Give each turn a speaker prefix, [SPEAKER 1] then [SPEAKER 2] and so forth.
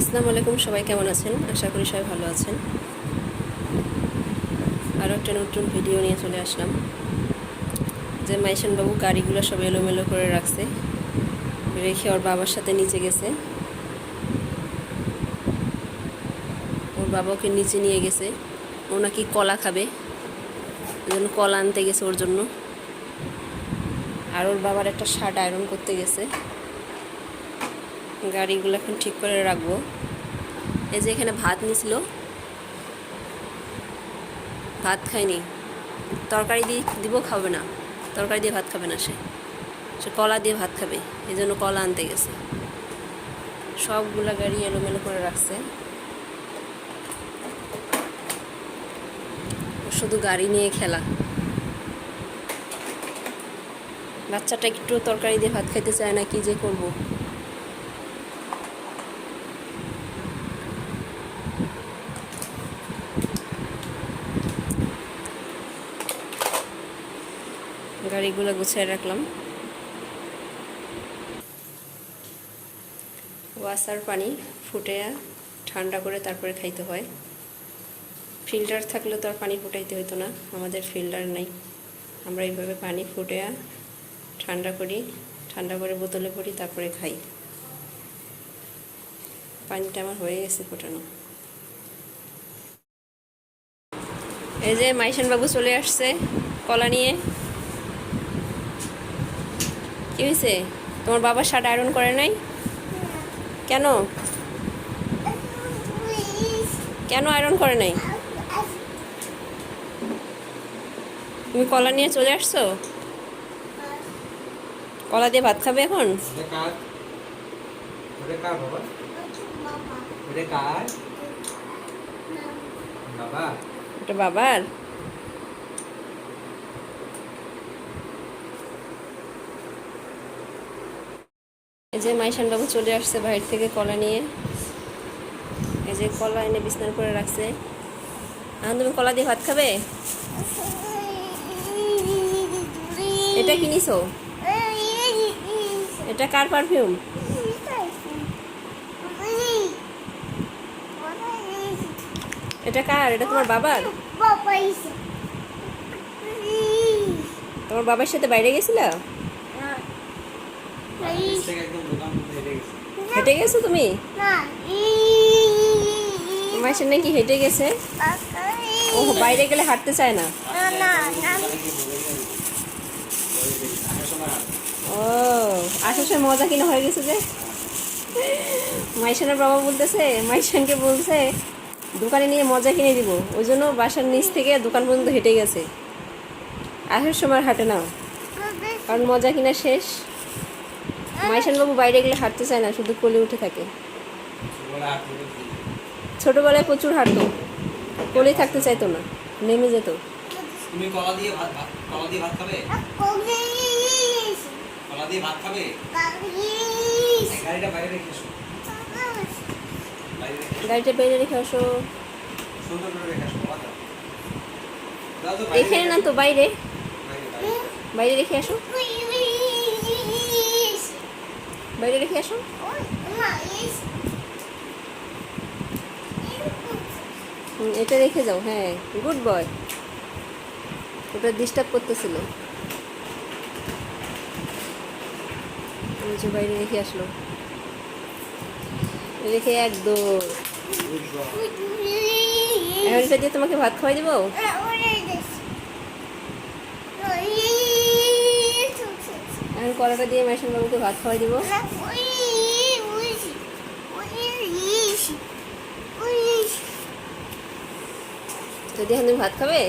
[SPEAKER 1] আসসালামু আলাইকুম, সবাই কেমন আছেন? আশা করি সবাই ভালো আছেন। আরও একটা নতুন ভিডিও নিয়ে চলে আসলাম। যে মাইশান বাবু গাড়িগুলো সব এলোমেলো করে রাখছে, রেখে ওর বাবার সাথে নিচে গেছে। ওর বাবাকে নিচে নিয়ে গেছে। ও নাকি কলা খাবে জন্য কলা আনতে গেছে ওর জন্য। আর ওর বাবার একটা শার্ট আয়রন করতে গেছে। গাড়িগুলো এখন ঠিক করে রাখব। এই যে এখানে ভাত নিছিল। ভাত খায়নি। তরকারি দিয়ে দিব খাবে না। তরকারি দিয়ে ভাত খাবে না সে। সে কলা দিয়ে ভাত খাবে। এই জন্য কলা আনতে গেছে। সবগুলা গাড়ি এলোমেলো করে রাখছে। শুধু গাড়ি নিয়ে খেলা। বাচ্চাটা একটু তরকারি দিয়ে ভাত খাইতে চায় না, কি যে করব? গাড়িগুলো গুছিয়ে রাখলাম। ওয়াসার পানি ফুটে ঠান্ডা করে তারপরে খাইতে হয়। ফিল্টার থাকলে তো আর পানি ফুটাইতে হতো না, আমাদের ফিল্টার নাই। আমরা এইভাবে পানি ফুটে ঠান্ডা করি, ঠান্ডা করে বোতলে করি তারপরে খাই। পানিটা আমার হয়ে গেছে ফোটানো। এই যে মাইশান বাবু চলে আসছে কলা নিয়ে। কি হয়েছে তোমার বাবার শার্ট আয়রন করে নাই? কেন? কেন আয়রন করে নাই? তুমি কলা নিয়ে চলে আসছো? কলা দিয়ে ভাত খাবে এখন? বাবার? এই যে মাইশান বাবু চলে আসছে বাইরে থেকে কলা নিয়ে। এই যে কলা এনে বিছনার করে রাখছে। এখন তুমি কলা দিয়ে ভাত খাবে? এটা কিনিছো এটা কার পারফিউম এটা কার? এটা তোমার বাবার? তোমার বাবার সাথে বাইরে গেছিলা
[SPEAKER 2] নিচ থেকে একদম দোকান পর্যন্ত হেঁটে গেছো
[SPEAKER 1] তুমি? মাসের নাকি হেঁটে গেছে? ও বাইরে গেলে হাঁটতে চায় না। ও আসার সময় মজা কিনা হয়ে গেছে যে। মাইশানের বাবা বলতেছে মাইশানকে বলছে দোকানে নিয়ে মজা কিনে দিব। ওই জন্য বাসার নিচ থেকে দোকান পর্যন্ত হেঁটে গেছে। আসার সময় হাঁটে না কারণ মজা কিনা শেষ। বাবু বাইরে গেলে হাঁটতে চায় না শুধু কোলে উঠে থাকে? ছোটবেলায় প্রচুর হাঁটতো কোলে থাকতে চাইতো না নেমে যেত।
[SPEAKER 2] তুমি কলা দিয়ে ভাত ভাত কলা দিয়ে ভাত খাবে? কলা দিয়ে ভাত খাবে? গাড়িটা বাইরে রেখে এসো।
[SPEAKER 1] গাড়িটা রেখে আসো।
[SPEAKER 2] সুন্দর করে রেখে
[SPEAKER 1] এখানে না তো বাইরে।
[SPEAKER 2] বাইরে, বাইরে।
[SPEAKER 1] বাইরে রেখে আসো। বাইরে রেখে আসো। এটা রেখে যাও হ্যাঁ গুড বয় ওটা ডিস্টার্ব করতেছিল। যে বাইরে রেখে আসলো। রেখে একদম। এখন এটা দিয়ে তোমাকে ভাত খাওয়াই দেবো? কলাটা দিয়ে মেশিন বাবুকে ভাত খাওয়াই দিব এখন তুমি ভাত খাবে